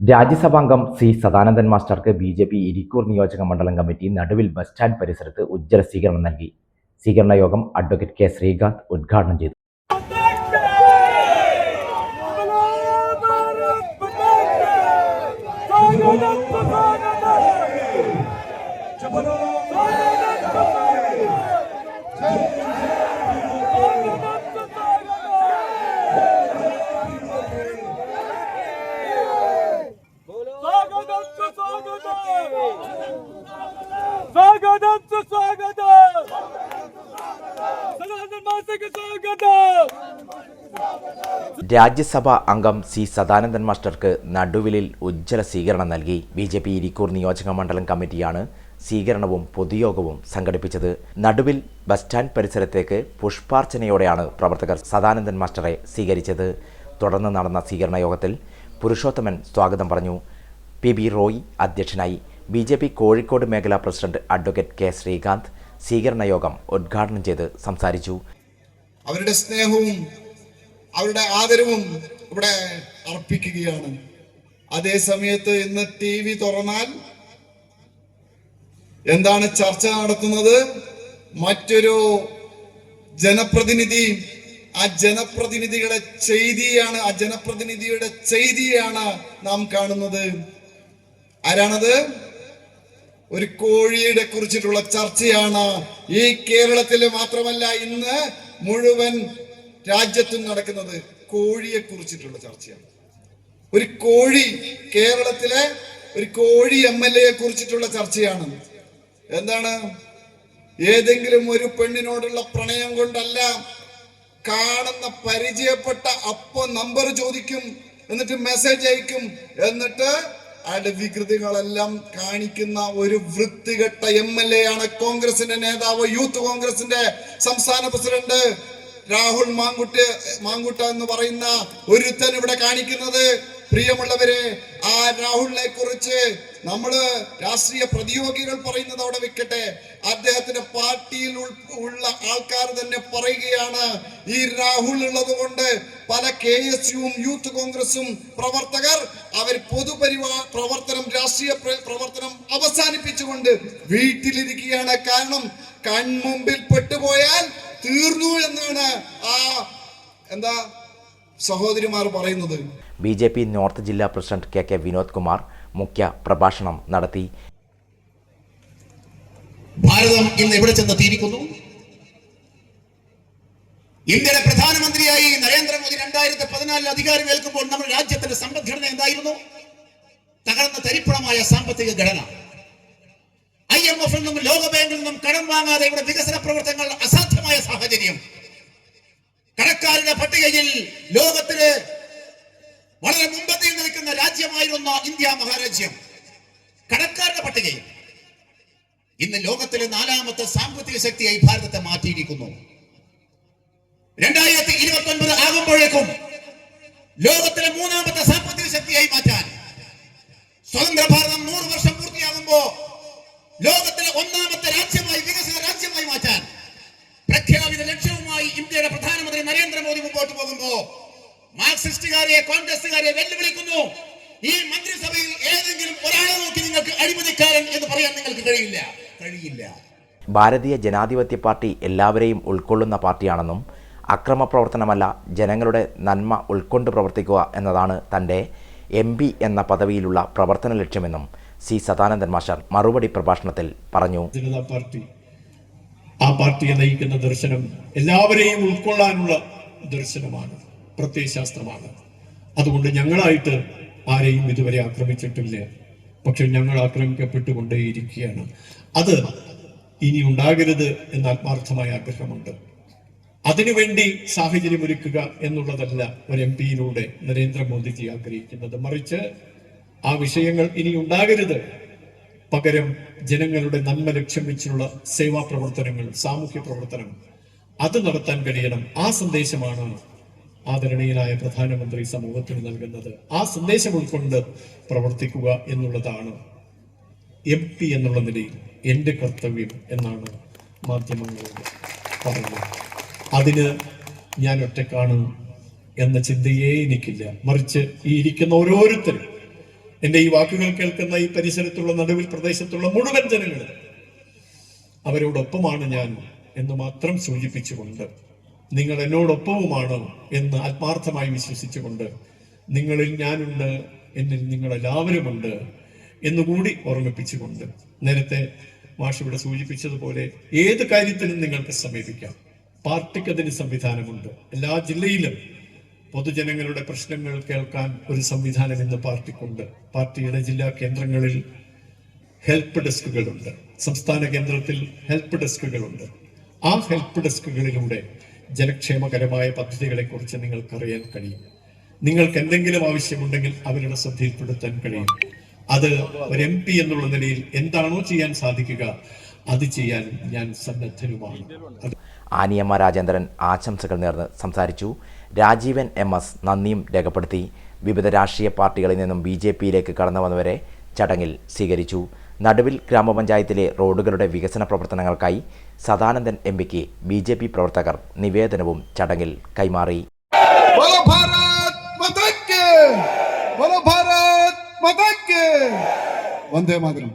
രാജ്യസഭാംഗം C Sadanandan മാസ്റ്റർക്ക് B J P Irikkur നിയോജക മണ്ഡലം കമ്മിറ്റി നടുവിൽ ബസ് സ്റ്റാൻഡ് പരിസരത്ത് ഉജ്ജ്വല സ്വീകരണം നൽകി. സ്വീകരണ യോഗം അഡ്വക്കേറ്റ് കെ ശ്രീകാന്ത് ഉദ്ഘാടനം ചെയ്തു. സനാതൻ രാജ്യസഭാ അംഗം സി സദാനന്ദൻ മാസ്റ്റർക്ക് നടുവിലിൽ ഉജ്ജ്വല സ്വീകരണം നൽകി. ബി ജെ പി ഇരിക്കൂർ നിയോജക മണ്ഡലം കമ്മിറ്റിയാണ് സ്വീകരണവും പൊതുയോഗവും സംഘടിപ്പിച്ചത്. നടുവിൽ ബസ് സ്റ്റാൻഡ് പരിസരത്തേക്ക് പുഷ്പാർച്ചനയോടെയാണ് പ്രവർത്തകർ സദാനന്ദൻ മാസ്റ്ററെ സ്വീകരിച്ചത്. തുടർന്ന് നടന്ന സ്വീകരണ യോഗത്തിൽ പുരുഷോത്തമൻ സ്വാഗതം പറഞ്ഞു. പി ബി റോയ് അധ്യക്ഷനായി. ബി കോഴിക്കോട് മേഖലാ പ്രസിഡന്റ് അഡ്വക്കേറ്റ് കെ ശ്രീകാന്ത് സ്വീകരണ യോഗം ഉദ്ഘാടനം ചെയ്ത് സംസാരിച്ചു. അവരുടെ സ്നേഹവും അവരുടെ ആദരവും ഇവിടെ അർപ്പിക്കുകയാണ്. അതേ സമയത്ത് ഇന്ന് ടി വി തുറന്നാൽ എന്താണ് ചർച്ച നടത്തുന്നത്? മറ്റൊരു ജനപ്രതിനിധി ആ ജനപ്രതിനിധിയുടെ ചെയ്തിയാണ് ആ ജനപ്രതിനിധിയുടെ ചെയ്തിയാണ് നാം കാണുന്നത്. ആരാണത്? ഒരു കോഴിയുടെ കുറിച്ചിട്ടുള്ള ചർച്ചയാണ് ഈ കേരളത്തിൽ മാത്രമല്ല ഇന്ന് മുഴുവൻ രാജ്യത്തും നടക്കുന്നത് കോഴിയെ കുറിച്ചിട്ടുള്ള ചർച്ചയാണ്. ഒരു കോഴി കേരളത്തിലെ ഒരു കോഴി എം എൽ എയെ കുറിച്ചിട്ടുള്ള ചർച്ചയാണ്. എന്താണ്? ഏതെങ്കിലും ഒരു പെണ്ണിനോടുള്ള പ്രണയം കൊണ്ടല്ല കാണുന്ന പരിചയപ്പെട്ട അപ്പൊ നമ്പർ ചോദിക്കും എന്നിട്ട് മെസ്സേജ് അയക്കും എന്നിട്ട് അയാളുടെ വികൃതികളെല്ലാം കാണിക്കുന്ന ഒരു വൃത്തികെട്ട എം എൽ എ ആണ് കോൺഗ്രസിന്റെ നേതാവ് യൂത്ത് കോൺഗ്രസിന്റെ സംസ്ഥാന പ്രസിഡന്റ് രാഹുൽ മാങ്കുട്ട് മാങ്കുട്ട എന്ന് പറയുന്ന ഒരുത്തൻ ഇവിടെ കാണിക്കുന്നത്. പ്രിയമുള്ളവരെ ആ രാഹുലിനെ കുറിച്ച് നമ്മൾ രാഷ്ട്രീയ പ്രതിയോഗികൾ പറയുന്നത് അവിടെ വെക്കട്ടെ. അദ്ദേഹത്തിന്റെ പാർട്ടിയിൽ ഉള്ള ആൾക്കാർ തന്നെ പറയുകയാണ് ഈ രാഹുൽ ഉള്ളത് കൊണ്ട് പല കെ എസ് യുവും യൂത്ത് കോൺഗ്രസും പ്രവർത്തകർ അവർ പൊതുപരിവാ പ്രവർത്തനം രാഷ്ട്രീയ പ്രവർത്തനം അവസാനിപ്പിച്ചുകൊണ്ട് വീട്ടിലിരിക്കുകയാണ്. കാരണം കൺമുമ്പിൽ പെട്ടുപോയാൽ തീർന്നു എന്നാണ് ആ എന്താ സഹോദരിമാർ പറയുന്നത്. ബി ജെ പി നോർത്ത് ജില്ലാ president K K Vinod Kumar മുഖ്യ പ്രഭാഷണം നടത്തി. ഭാരതം ഇന്ന് എവിടെ ചെന്നെത്തിയിരിക്കുന്നു ഇന്ത്യയുടെ പ്രധാനമന്ത്രിയായി നരേന്ദ്രമോദി രണ്ടായിരത്തി പതിനാലിൽ അധികാരമേൽക്കുമ്പോൾ നമ്മുടെ രാജ്യത്തിന്റെ സമ്പദ്ഘടന എന്തായിരുന്നു? തകർന്ന തരിപ്പണമായ സാമ്പത്തിക ഘടന. ഐ എം എഫിൽ നിന്നും ലോകബാങ്കിൽ നിന്നും കടം വാങ്ങാതെ ഇവിടെ വികസന പ്രവർത്തനങ്ങൾ അസാധ്യമായ സാഹചര്യം. കടക്കാരുടെ പട്ടികയിൽ ലോകത്തിൽ വളരെ മുമ്പത്തിൽ നിൽക്കുന്ന രാജ്യമായിരുന്ന ഇന്ത്യ മഹാരാജ്യം. കടക്കാരുടെ പട്ടികയിൽ. ഇന്ന് ലോകത്തിലെ നാലാമത്തെ സാമ്പത്തിക ശക്തിയായി ഭാരതത്തെ മാറ്റിയിരിക്കുന്നു. രണ്ടായിരത്തി ഇരുപത്തി ഒൻപത് ആകുമ്പോഴേക്കും ലോകത്തിലെ മൂന്നാമത്തെ സാമ്പത്തിക ശക്തിയായി മാറ്റാൻ സ്വതന്ത്ര ഭാരതം നൂറ് വർഷം പൂർത്തിയാകുമ്പോ ലോകത്തിലെ ഒന്നാമത്തെ രാജ്യമായി വികസിത രാജ്യമായി മാറ്റാൻ പ്രഖ്യാപിത നരേന്ദ്രമോദി മുമ്പോട്ട് പോകുമ്പോ മാർക്സിസ്റ്റുകാരെ കോൺഗ്രസുകാരെ വെല്ലുവിളിക്കുന്നു. ഈ മന്ത്രിസഭയിൽ ഏതെങ്കിലും ഒരാളെ നോക്കി നിങ്ങൾക്ക് അഴിമതിക്കാരൻ എന്ന് പറയാൻ നിങ്ങൾക്ക് കഴിയില്ല. കഴിയില്ല. ഭാരതീയ ജനാധിപത്യ പാർട്ടി എല്ലാവരെയും ഉൾക്കൊള്ളുന്ന പാർട്ടിയാണെന്നും അക്രമ പ്രവർത്തനമല്ല ജനങ്ങളുടെ നന്മ ഉൾക്കൊണ്ട് പ്രവർത്തിക്കുക എന്നതാണ് തന്റെ എം പി എന്ന പദവിയിലുള്ള പ്രവർത്തന ലക്ഷ്യമെന്നും സി സദാനന്ദൻ മാഷർ മറുപടി പ്രഭാഷണത്തിൽ പറഞ്ഞു. ജനതാ പാർട്ടി ആ പാർട്ടിയെ നയിക്കുന്ന ദർശനം എല്ലാവരെയും ഉൾക്കൊള്ളാനുള്ള ദർശനമാണ് പ്രത്യയശാസ്ത്രമാണ് അതുകൊണ്ട് ഞങ്ങളായിട്ട് ആരെയും ഇതുവരെ ആക്രമിച്ചിട്ടില്ല. പക്ഷെ ഞങ്ങൾ ആക്രമിക്കപ്പെട്ടുകൊണ്ടേയിരിക്കുകയാണ്. അത് ഇനി ഉണ്ടാകരുത് എന്ന ആത്മാർത്ഥമായ ആഗ്രഹമുണ്ട്. അതിനുവേണ്ടി സാഹചര്യം ഒരുക്കുക എന്നുള്ളതല്ല ഒരു എം പിയിലൂടെ നരേന്ദ്രമോദിജി ആഗ്രഹിക്കുന്നത്. മറിച്ച് ആ വിഷയങ്ങൾ ഇനി ഉണ്ടാകരുത്. പകരം ജനങ്ങളുടെ നന്മ ലക്ഷ്യം വെച്ചുള്ള സേവാ പ്രവർത്തനങ്ങൾ സാമൂഹ്യ പ്രവർത്തനം അത് നടത്താൻ കഴിയണം. ആ സന്ദേശമാണ് ആദരണീയനായ പ്രധാനമന്ത്രി സമൂഹത്തിന് നൽകുന്നത്. ആ സന്ദേശം ഉൾക്കൊണ്ട് പ്രവർത്തിക്കുക എന്നുള്ളതാണ് എം പി എന്നുള്ള നിലയിൽ എന്റെ കർത്തവ്യം എന്നാണ് മാധ്യമങ്ങളോട് പറഞ്ഞത് അതിന് ഞാൻ ഒറ്റക്കാണ് എന്ന ചിന്തയേ എനിക്കില്ല. മറിച്ച് ഈ ഇരിക്കുന്ന ഓരോരുത്തരും എന്റെ ഈ വാക്കുകൾ കേൾക്കുന്ന ഈ പരിസരത്തുള്ള നടുവിൽ പ്രദേശത്തുള്ള മുഴുവൻ ജനങ്ങളും അവരോടൊപ്പമാണ് ഞാൻ എന്ന് മാത്രം സൂചിപ്പിച്ചുകൊണ്ട് നിങ്ങൾ എന്നോടൊപ്പവുമാണ് എന്ന് ആത്മാർത്ഥമായി വിശ്വസിച്ചുകൊണ്ട് നിങ്ങളിൽ ഞാനുണ്ട് എന്നിൽ നിങ്ങൾ എല്ലാവരുമുണ്ട് എന്നുകൂടി ഓർമ്മിപ്പിച്ചുകൊണ്ട് നേരത്തെ മാഷ് ഇവിടെ സൂചിപ്പിച്ചതുപോലെ ഏത് കാര്യത്തിനും നിങ്ങൾക്ക് സമീപിക്കാം. പാർട്ടിക്ക് അതിന് സംവിധാനമുണ്ട്. എല്ലാ ജില്ലയിലും പൊതുജനങ്ങളുടെ പ്രശ്നങ്ങൾ കേൾക്കാൻ ഒരു സംവിധാനം ഇന്ന് പാർട്ടിക്കുണ്ട്. പാർട്ടിയുടെ ജില്ലാ കേന്ദ്രങ്ങളിൽ ഹെൽപ്പ് ഡെസ്കുകളുണ്ട്. സംസ്ഥാന കേന്ദ്രത്തിൽ ഹെൽപ്പ് ഡെസ്കുകളുണ്ട്. ആ ഹെൽപ്പ് ഡെസ്കുകളിലൂടെ ജനക്ഷേമകരമായ പദ്ധതികളെ കുറിച്ച് നിങ്ങൾക്ക് അറിയാൻ കഴിയും. നിങ്ങൾക്ക് എന്തെങ്കിലും ആവശ്യമുണ്ടെങ്കിൽ അവരുടെ ശ്രദ്ധയിൽപ്പെടുത്താൻ കഴിയും. അത് ഒരു എം പി എന്നുള്ള നിലയിൽ എന്താണോ ചെയ്യാൻ സാധിക്കുക അത് ചെയ്യാൻ ഞാൻ സന്നദ്ധനുമാണ്. ആനിയമ്മ രാജേന്ദ്രൻ ആശംസകൾ നേർന്ന് സംസാരിച്ചു. രാജീവൻ എം എസ് നന്ദിയും രേഖപ്പെടുത്തി. വിവിധ രാഷ്ട്രീയ പാർട്ടികളിൽ നിന്നും ബി ജെ പിയിലേക്ക് കടന്നു വന്നവരെ ചടങ്ങിൽ സ്വീകരിച്ചു. നടുവിൽ ഗ്രാമപഞ്ചായത്തിലെ റോഡുകളുടെ വികസന പ്രവർത്തനങ്ങൾക്കായി സദാനന്ദൻ എം പിക്ക് ബി ജെ പി പ്രവർത്തകർ നിവേദനവും ചടങ്ങിൽ കൈമാറി. വന്ദേ മാതരം.